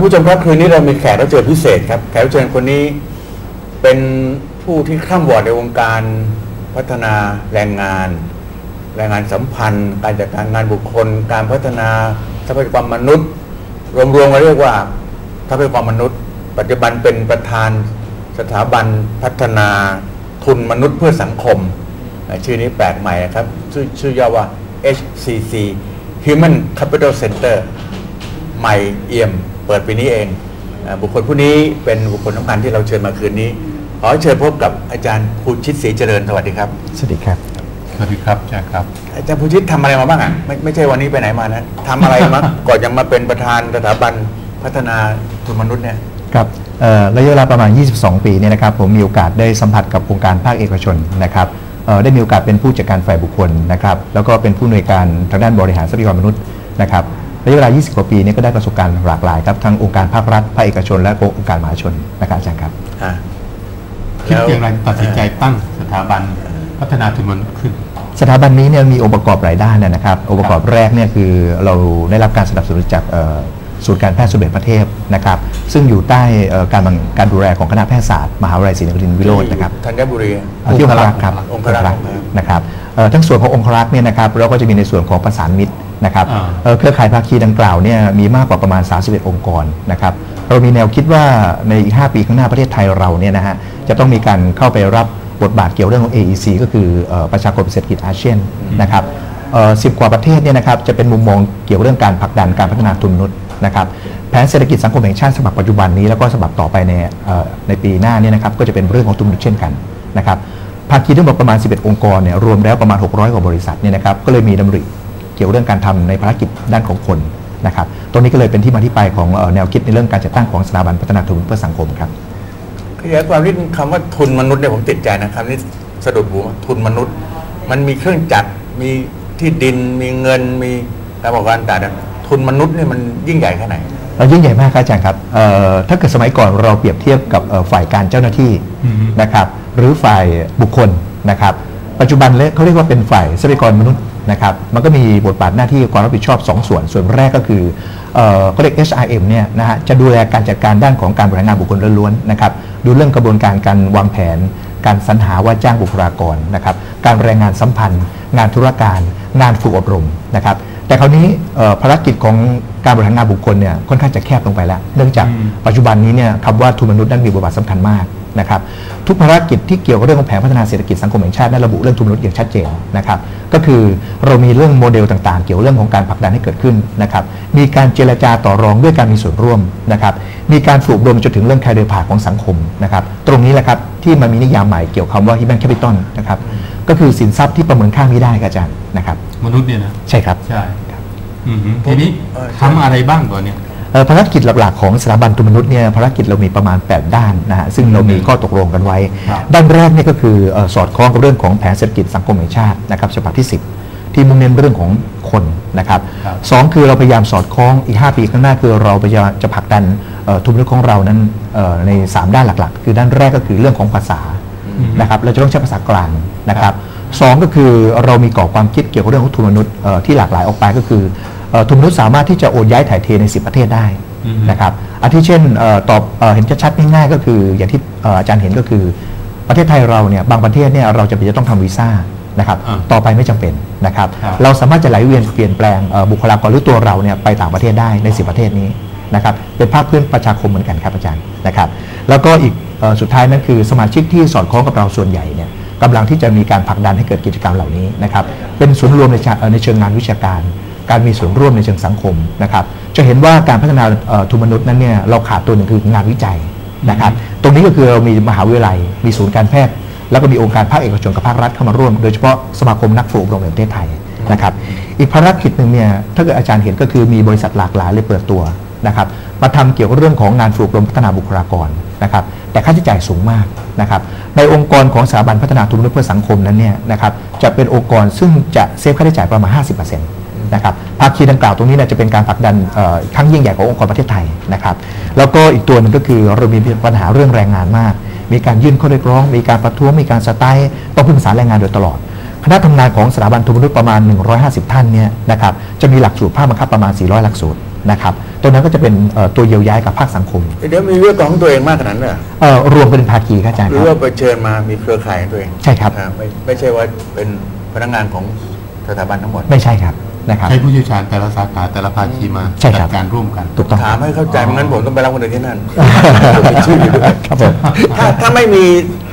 านผู้ชมครับคืนนี้เรามีแขกรับเชิญพิเศษครับแขกรับเชิญคนนี้เป็นผู้ที่คร่ำวอดในวงการพัฒนาแรงงาน แรงงานสัมพันธ์ การจัดการงานบุคคล การพัฒนาทรัพยากรมนุษย์ รวมๆมาเรียกว่าทรัพยากรมนุษย์ ปัจจุบันเป็นประธานสถาบันพัฒนาทุนมนุษย์เพื่อสังคม ชื่อนี้แปลกใหม่ครับ ชื่อชื่อย่อว่า HCC Human Capital Center ใหม่เอี่ยม ปิดปีนี้เองอาบุคคลผู้นี้เป็นบุคคลสำคัญที่เราเชิญมาคืนนี้ ขอเชิญพบกับอาจารย์ภูชิตศรีเจริญสวัสดีครับสวัสดีครับสวัสดีครับอาจารย์ครับ อาจารย์ภูชิตทำอะไรมาบ้างอะไม่ไม่ใช่วันนี้ไปไหนมานะทำอะไรมาก่อนจะมาเป็นประธานสถาบันพัฒนาทุนมนุษย์เนี่ยครับเอ่อระยะเวลาประมาณ 22 ปีเนี่ยนะครับผมมีโอกาสได้สัมผัสกับองค์การภาคเอกชนนะครับเอ่อได้มีโอกาสเป็นผู้จัดการฝ่ายบุคคลนะครับแล้วก็เป็นผู้อำนวยการทางด้านบริหารทรัพยากรมนุษย์นะครับ ระยะเวลา 20 กว่าปีนี้ก็ได้ประสบการณ์หลากหลายครับทั้งองค์การภาครัฐภาคเอกชน และองค์การมหาชนนะครับอาจารย์ครับอ่าคิดแล้วอย่างไรตัดสินใจตั้งสถาบันพัฒนาทุนมนุษย์ขึ้น สถาบันนี้เนี่ยมีองค์ประกอบหลายด้านนะครับ องค์ประกอบแรกเนี่ยคือเราได้รับการสนับสนุนจากเอ่อศูนย์การแพทย์สมเด็จพระเทพนะครับ ซึ่งอยู่ใต้เอ่อการบังการดูแลของคณะแพทยศาสตร์มหาวิทยาลัยศรีนครินทรวิโรจน์นะครับธัญบุรีเอ่อที่องครักษ์ครับองครักษ์องคนะครับเอ่อทั้งส่วนขององครักษ์เนี่ยนะครับเราก็จะมีในส่วนของประสานมิตร นะครับอ่าเอ่อเครือข่ายภาคีดังกล่าวเนี่ยมีมากกว่าประมาณ 31 องค์กรนะครับเรามีแนวคิดว่าในอีก 5 ปีข้างหน้าประเทศไทยเราเนี่ยนะฮะจะต้องมีการเข้าไปรับบทบาทเกี่ยวเรื่องของ AEC ก็คือเอ่อประชากรเศรษฐกิจอาเซียนนะครับสิบกว่าประเทศเนี่ยนะครับจะเป็นมุมมองเกี่ยวเรื่องการผลักดันการพัฒนาทุนมนุษย์นะครับแผนเศรษฐกิจสังคมแห่งชาติฉบับปัจจุบันนี้แล้วก็ฉบับต่อไปในเอ่อในปีหน้าเนี่ยนะครับก็จะเป็นเรื่องของทุนมนุษย์เช่นกันนะครับภาคีทั้งหมดประมาณ 11 องค์กรเนี่ยรวมแล้วประมาณ 600 กว่าบริษัทเนี่ยนะครับก็เลยมีดำริเกี่ยวเรื่องการทำในภารกิจด้านของคนนะครับตรงนี้ก็เลยเป็นที่มาที่ไปของเอ่อแนวคิดในเรื่องการจัดตั้งของสถาบันพัฒนาทุนเพื่อสังคมครับขยายความนิดนึงคำว่าทุนมนุษย์เนี่ยผมติดใจนะคำนี้สะดุดหูทุนมนุษย์ มันมีเครื่องจักรมีที่ดินมีเงินมีระบบการต่างๆทุนมนุษย์เนี่ยมันยิ่งใหญ่แค่ไหนเรายิ่งใหญ่มากครับอาจารย์ครับเอ่อถ้าเกิดสมัยก่อนเราเปรียบเทียบกับเอ่อฝ่ายการเจ้าหน้าที่อือฮึนะครับหรือฝ่ายบุคคลนะครับ ปัจจุบันเลยเขาเรียกว่าเป็นฝ่ายทรัพยากรมนุษย์นะครับมันก็มีบทบาทหน้าที่ความรับผิดชอบ 2 ส่วน ส่วนแรกก็คือเอ่อเขาเรียก HRM เนี่ยนะฮะจะดูแลการจัดการด้านของการบริหารงานบุคคลล้วนๆนะครับดูเรื่องกระบวนการการวางแผน การสรรหาว่าจ้างบุคลากรนะครับการแรงงานสัมพันธ์ งานธุรการ งานฝึกอบรมนะครับแต่คราวนี้เอ่อภารกิจของการบริหารงานบุคคลเนี่ยค่อนข้างจะแคบลงไปแล้ว เนื่องจากอืมปัจจุบันนี้เนี่ยคำว่าทุนมนุษย์นั้นมีบทบาทสำคัญมาก นะครับทุกภารกิจที่เกี่ยวกับเรื่องของแผนพัฒนาเศรษฐกิจสังคมแห่งชาตินั้นระบุเรื่องทุนมนุษย์อย่างชัดเจนนะครับก็คือเรามีเรื่องโมเดลต่างๆ เกี่ยวกับเรื่องของการผลักดันให้เกิดขึ้นนะครับมีการเจรจาต่อรองด้วยการมีส่วนร่วมนะครับมีการฝึกอบรมจนถึงเรื่องแคริเอร์พาของสังคมนะครับตรงนี้แหละครับที่มันมีนิยามใหม่เกี่ยวกับคำว่า human capital นะครับก็คือสินทรัพย์ที่ประเมินค่าไม่ได้ครับอาจารย์นะครับมนุษย์เนี่ยนะใช่ครับใช่อือฮึทีนี้เออทำอะไรบ้างก่อนเนี่ยเอ่อ ภารกิจหลักๆของสถาบันทุนมนุษย์เนี่ยภารกิจเรามีประมาณ 8 ด้านนะฮะซึ่งเรามีข้อตกลงกันไว้ครับด้านแรกเนี่ยก็คือเอ่อสอดคล้องกับเรื่องของแผนเศรษฐกิจสังคมแห่งชาตินะครับฉบับที่ 10 ที่มุ่งเน้นเรื่องของคนนะครับครับสองคือเราพยายามสอดคล้องอีก 5 ปีข้างหน้าคือเราพยายามจะผลักดันเอ่อทุนมนุษย์ของเรานั้นเอ่อใน 3 ด้านหลักๆ คือด้านแรกก็คือเรื่องของภาษาอืมนะครับเราจะต้องใช้ภาษากลางนะครับสองก็คือเรามีกรอบความคิดเกี่ยวกับเรื่องของทุนมนุษย์เอ่อที่หลากหลายออกไปก็คือเอ่อ ทุนมนุษย์สามารถที่จะโอนย้ายถ่ายเทใน 10 ประเทศได้อืมนะครับอาทิเช่นเอ่อตอบเอ่อเห็นชัดๆง่ายๆก็คืออย่างที่เอ่ออาจารย์เห็นก็คือ ประเทศไทยเราเนี่ยบางประเทศเนี่ยเราจะเป็นจะต้องทำวีซ่านะครับอ่าต่อไปไม่จำเป็นนะครับครับ เราสามารถจะไหลเวียนเปลี่ยนแปลงเอ่อบุคลากรหรือตัวเราเนี่ยไปต่างประเทศได้ใน 10 ประเทศนี้นะครับเป็นภาคพื้นประชาคมเหมือนกันครับอาจารย์นะครับ แล้วก็อีกเอ่อสุดท้ายนั่นคือสมาชิกที่สอดคล้องกับเราส่วนใหญ่เนี่ยกำลังที่จะมีการผลักดันให้เกิดกิจกรรมเหล่านี้นะครับเป็นศูนย์รวมในเชิงเอ่อในเชิงงานวิชาการ การมีส่วนร่วมในเชิงสังคมนะครับ จะเห็นว่าการพัฒนาทุนมนุษย์นั้นเนี่ยเราขาดตัวหนึ่งคืองานวิจัยนะครับ ตรงนี้ก็คือเรามีมหาวิทยาลัย มีศูนย์การแพทย์ แล้วก็มีองค์การภาคเอกชนกับภาครัฐเข้ามาร่วม โดยเฉพาะสมาคมนักฝึกอบรมแห่งประเทศไทยนะครับ อีกภารกิจหนึ่งเนี่ยถ้าเกิดอาจารย์เห็นก็คือมีบริษัทหลากหลายเลยเปิดตัวนะครับมาทำเกี่ยวกับเรื่องของงานฝึกอบรมพัฒนาบุคลากรนะครับแต่ค่าใช้จ่ายสูงมากนะครับในองค์กรของสถาบันพัฒนาทุนมนุษย์เพื่อสังคมนั้นเนี่ยนะครับจะเป็นองค์กรซึ่งจะเซฟค่าใช้จ่ายประมาณ 50%นะครับภาคีดังกล่าวตรงนี้เนยจะเป็นการผลักดันเอ่อครั้งยิ่งใหญ่ขององค์กรประเทศไทยนะครับแล้วก็อีกตัวหนึ่งก็คือเรามีปัญหาเรื่องแรงงานมาก มีการยื่นข้อเรียกร้อง มีการประท้วงมีการสไตล์ต้องพึ่งพาษาแรงงานโดยตลอดคณะทำงานของสถาบันทุนมนุษย์ประมาณ 150 ท่านเนี่ยนะครับจะมีหลักสูตรภาคบังคับประมาณ 400 หลักสูตรนะครับตรงนั้นก็จะเป็นเอ่อตัวเยียวยากับภาคสังคม เดี๋ยวมีเรื่องของตัวเองมากขนาดนั้นเหรอเอ่อรวมเป็นภาคีครับอาจารย์หครือรับว่าไปเชิญมามีเครือข่ายของตัวเอง ใช่ครับอ่าไม่ไม่ใช่ว่าเป็นพนักงานของสถาบันทั้งหมด ไม่ใช่ครับ นะครับ ใช้ผู้เชี่ยวชาญแต่ละสาขาแต่ละภาคีมาใช่ครับ จัดการร่วมกัน ถูกต้องถามให้เข้าใจอ๋อไม่งั้นผมต้องไปรับคนอื่นที่นั่นผมมีชื่ออยู่ด้วย ครับผม ถ้าถ้าไม่มี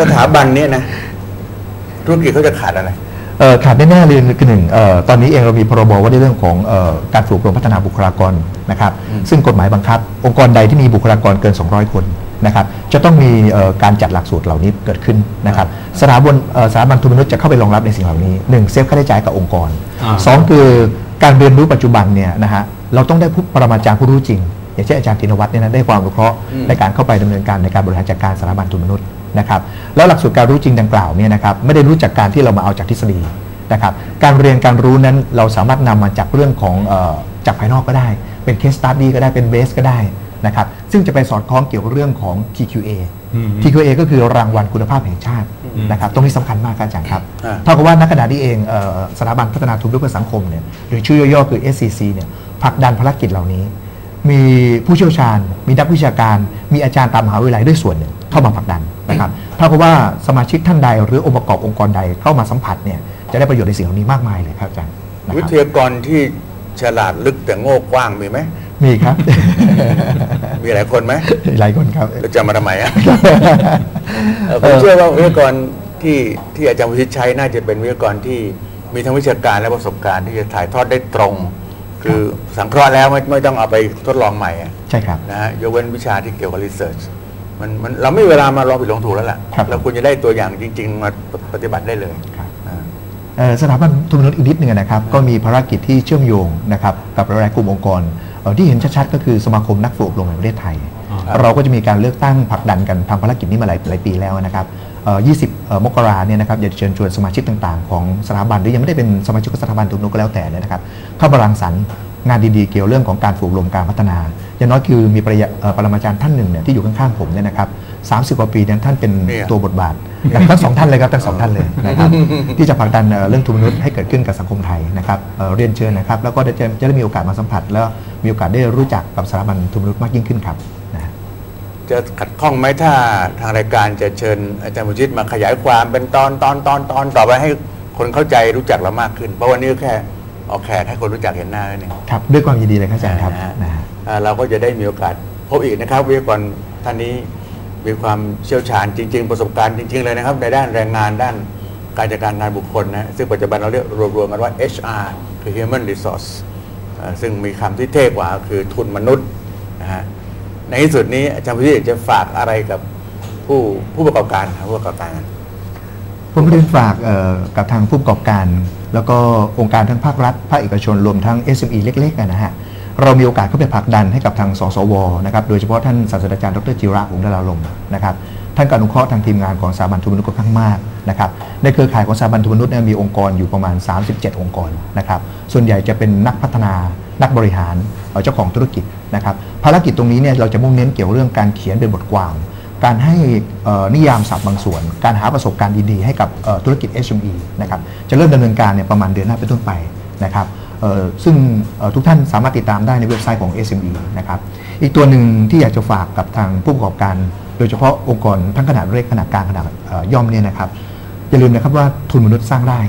สถาบันเนี้ยนะ ธุรกิจเขาจะขาดอะไรเอ่อ ขาดแน่ๆเลยคือหนึ่งเอ่อตอนนี้เองเรามีพรบว่าในเรื่องของเอ่อการฝึกอบรมพัฒนาบุคลากรนะครับอืมซึ่งกฎหมายบังคับ องค์กรใดที่มีบุคลากรเกิน 200 คนนะครับจะต้องมีเอ่อการจัดหลักสูตรเหล่านี้เกิดขึ้นนะครับสถาบันเอ่อสถาบันทุนมนุษย์จะเข้าไปรองรับในสิ่งเหล่านี้หนึ่งเซฟค่าใช้จ่ายกับองค์กรอ่าสองคือการเรียนรู้ปัจจุบันเนี่ยนะฮะเราต้องได้ผู้ปรมาจารย์ผู้รู้จริง อย่างเช่นอาจารย์ธินวัฒน์เนี่ยนะได้ความรู้เคราะห์อืมในการเข้าไปดำเนินการในการบริหารจัดการสถาบันทุนมนุษย์ นะครับแล้วหลักสูตรการรู้จริงดังกล่าวเนี่ยนะครับไม่ได้รู้จากการที่เรามาเอาจากทฤษฎีนะครับการเรียนการรู้นั้นเราสามารถนำมาจากเรื่องของเออจากภายนอกก็ได้ เป็น case study ก็ได้เป็น base ก็ได้นะครับซึ่งจะไปสอดคล้องเกี่ยวกับเรื่องของ TQA อืม TQA ก็คือรางวัลคุณภาพแห่งชาติอืมนะครับตรงนี้สำคัญมากครับอาจารย์ครับอ่าเท่ากับว่าณขณะนี้เองเอ่อสถาบันพัฒนาทุนเพื่อสังคมเนี่ยหรือชื่อย่อๆคือ SCC เนี่ยผลักดันภารกิจเหล่านี้ มีผู้เชี่ยวชาญ มีนักวิชาการ มีอาจารย์ตามมหาวิทยาลัยด้วยส่วนหนึ่งเข้ามาผลักดัน นะครับเท่ากับว่าสมาชิกท่านใดหรือองค์ประกอบองค์กรใดเข้ามาสัมผัสเนี่ยจะได้ประโยชน์ในสิ่งเหล่านี้มากมายเลยครับอาจารย์นะควิรับทยากรที่ฉลาดลึกแต่โง่กว้างมีไหมมีครับ มีหลายคนไหมหลายคนครับเราจะมาทำไมอะเออผมเชื่อว่าวิทยากรที่ที่อาจารย์วิชิตใช้น่าจะเป็นวิทยากรที่มีทั้งวิชาการและประสบการณ์ที่จะถ่ายทอดได้ตรง คือสังเคราะห์แล้วไม่ไม่ต้องเอาไปทดลองใหม่อะใช่ครับ นะฮะยกเว้นวิชาที่เกี่ยวกับรีเสิร์ช มันมันเราไม่มีเวลามาลองผิดลองถูกแล้วล่ะครับ เราควรจะได้ตัวอย่างจริง ๆ มาปฏิบัติได้เลยครับอ่า เอ่อสถาบันทุนมนุษย์อีกนิดหนึ่งนะครับก็มีภารกิจที่เชื่อมโยงนะครับกับหลายๆกลุ่มองค์กรเอ่อที่เห็นชัดๆก็คือสมาคมนักฝึกอบรมแห่งประเทศไทยอ๋อเราก็จะมีการเลือกตั้งผลักดันกันทำภารกิจนี้มาหลายหลายปีแล้วนะครับเอ่อ20เอ่อมกราเนี่ยนะครับอยากจะเชิญชวนสมาชิกต่างๆ ของสถาบันหรือยังไม่ได้เป็นสมาชิกของสถาบันทุนมนุษย์ก็แล้วแต่เนี่ยนะครับเข้ามารังสรรค์ งานดีๆ เกี่ยวเรื่องของการฝึกอบรมการพัฒนา อย่างน้อยคือมีปริยาเอ่อปรมาจารย์ท่านหนึ่งเนี่ยที่อยู่ข้างๆผมเนี่ยนะครับ30กว่าปีนั้นท่านเป็นเนี่ยตัวบทบาทนะครับทั้งสองท่านเลยครับทั้งสองท่านเลยนะครับที่จะผลักดันเอ่อเรื่องทุนมนุษย์ให้เกิดขึ้นกับสังคมไทยนะครับเอ่อเรียนเชิญนะครับ แล้วก็ได้จะจะได้มีโอกาสมาสัมผัส แล้วมีโอกาสได้รู้จักกับสถาบันทุนมนุษย์มากยิ่งขึ้นครับนะฮะจะขัดข้องไหมถ้าทางรายการจะเชิญอาจารย์วิชิตมาขยายความเป็นตอนตอนตอนตอนต่อไปให้คนเข้าใจรู้จักเรามากขึ้น เพราะวันนี้ก็แค่ เอาแขกให้คนรู้จักเห็นหน้าแค่นี้ครับด้วยความยินดีเลยครับอาจารย์ครับนะฮะนะฮะอ่าเราก็จะได้มีโอกาสพบอีกนะครับวิทยากรท่านนี้มีความเชี่ยวชาญจริง ๆ ประสบการณ์จริง ๆ เลยนะครับ ในด้านแรงงานด้านการจัดการงานบุคคลนะซึ่งปัจจุบันเราเรียกรวมๆกันว่า HR คือ Human Resource อ่าซึ่งมีคำที่เท่กว่าคือทุนมนุษย์นะฮะในที่สุดนี้อาจารย์พิเศษจะฝากอะไรกับผู้ผู้ประกอบการครับผู้ประกอบการ ผมเรียนฝากกับทางผู้ประกอบการ แล้วก็องค์การทั้งภาครัฐ ภาคเอกชนรวมทั้ง SME เล็กๆนะฮะเรามีโอกาสเข้าไปผลักดันให้กับทางสสวนะครับโดยเฉพาะท่านศาสตราจารย์ดรจิระหงส์ดาราลมนะครับท่านก็อนุเคราะห์ทางทีมงานของสถาบันทุนมนุษย์ค่อนข้างมากนะครับในเครือข่ายของสถาบันทุนมนุษย์เนี่ยมีองค์กรอยู่ประมาณ 37 องค์กรนะครับส่วนใหญ่จะเป็นนักพัฒนานักบริหารเอ่อเจ้าของธุรกิจนะครับภารกิจตรงนี้เนี่ยเราจะมุ่งเน้นเกี่ยวเรื่องการเขียนเป็นบทความ การให้นิยามศัพท์บางส่วน การหาประสบการณ์ดีๆให้กับธุรกิจ SME นะครับจะเริ่มดำเนินการเนี่ยประมาณเดือนหน้าเป็นต้นไปนะครับซึ่งทุกท่านสามารถติดตามได้ในเว็บไซต์ของ SME นะครับอีกตัวหนึ่งที่อยากจะฝากกับทางผู้ประกอบการ โดยเฉพาะองค์กรทั้งขนาดเล็กขนาดกลางขนาดย่อมเนี่ยนะครับอย่าลืมนะครับว่าทุนมนุษย์สร้างได้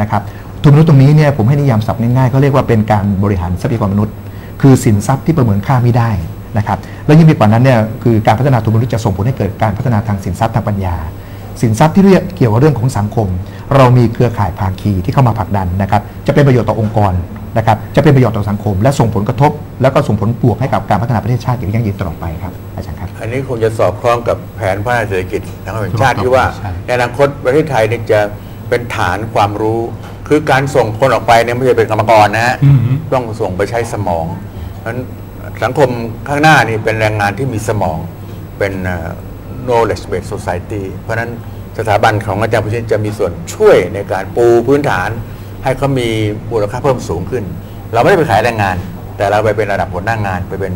นะครับทุนมนุษย์ตรงนี้เนี่ยผมให้นิยามศัพท์ง่ายๆเขาเรียกว่าเป็นการบริหารทรัพยากรมนุษย์ คือสินทรัพย์ที่ประเมินค่าไม่ได้ นะครับแล้วยิ่งไปกว่านั้นเนี่ยคือการพัฒนาทุนมนุษย์จะส่งผลให้เกิดการพัฒนาทางสินทรัพย์ทางปัญญา สินทรัพย์ที่เรียกเกี่ยวกับเรื่องของสังคม เรามีเครือข่ายภาคีที่เข้ามาผลักดันนะครับจะเป็นประโยชน์ต่อองค์กรนะครับจะเป็นประโยชน์ต่อสังคม และส่งผลกระทบ แล้วก็ส่งผลบวกให้กับการพัฒนาประเทศชาติอย่างยั่งยืนตลอดไปครับอาจารย์ครับอันนี้คงจะสอดคล้องกับแผนพัฒนาเศรษฐกิจทางแห่งชาติถูกต้องที่ว่าใช่ในอนาคตประเทศไทยเนี่ยจะเป็นฐานความรู้ คือการส่งคนออกไปเนี่ยไม่ใช่เป็นกรรมกรนะฮะอืมต้องส่งไปใช้สมองเพราะฉะนั้น สังคมข้างหน้านี่เป็นแรงงานที่มีสมองเป็น knowledge based society เพราะนั้นสถาบันของอาจารย์พุชิตจะมีส่วนช่วยในการปูพื้นฐาน ให้เขามีมูลค่าเพิ่มสูงขึ้น เราไม่ได้ไปขายแรงงาน แต่เราไปเป็นระดับหัวหน้างงาน ไปเป็น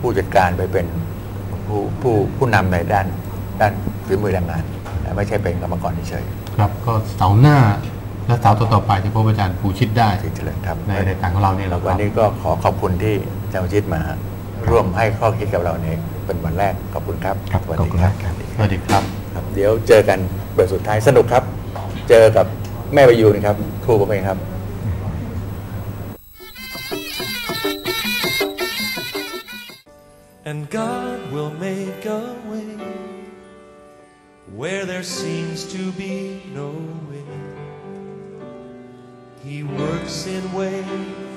ผู้จัดการไปเป็นผู้ผู้ผู้นำในด้านด้านฝีมือแรงงานแต่ไม่ใช่เป็นกรรมกรเฉยครับก็เสาหน้า และเสาร์ต่อๆไปจะพบอาจารย์ภูชิตได้ๆที่เจริญครับในรายการของเราเนี่ยแหละควัรันบนี้ก็ขอขอบคุณที่อาจารย์พุชิตมาร่วมให้ข้อคิดกับเราในเป็นวันแรกขอบคุณครับครับสวัสขอบดีคุณครัมากครับสวัสดีครับครับ เดี๋ยวเจอกันเบรกสุดท้ายสนุกครับ เจอกับแม่ประยูนครับครูผมเองครับ And God will make a way where there seems to be no way. He works in ways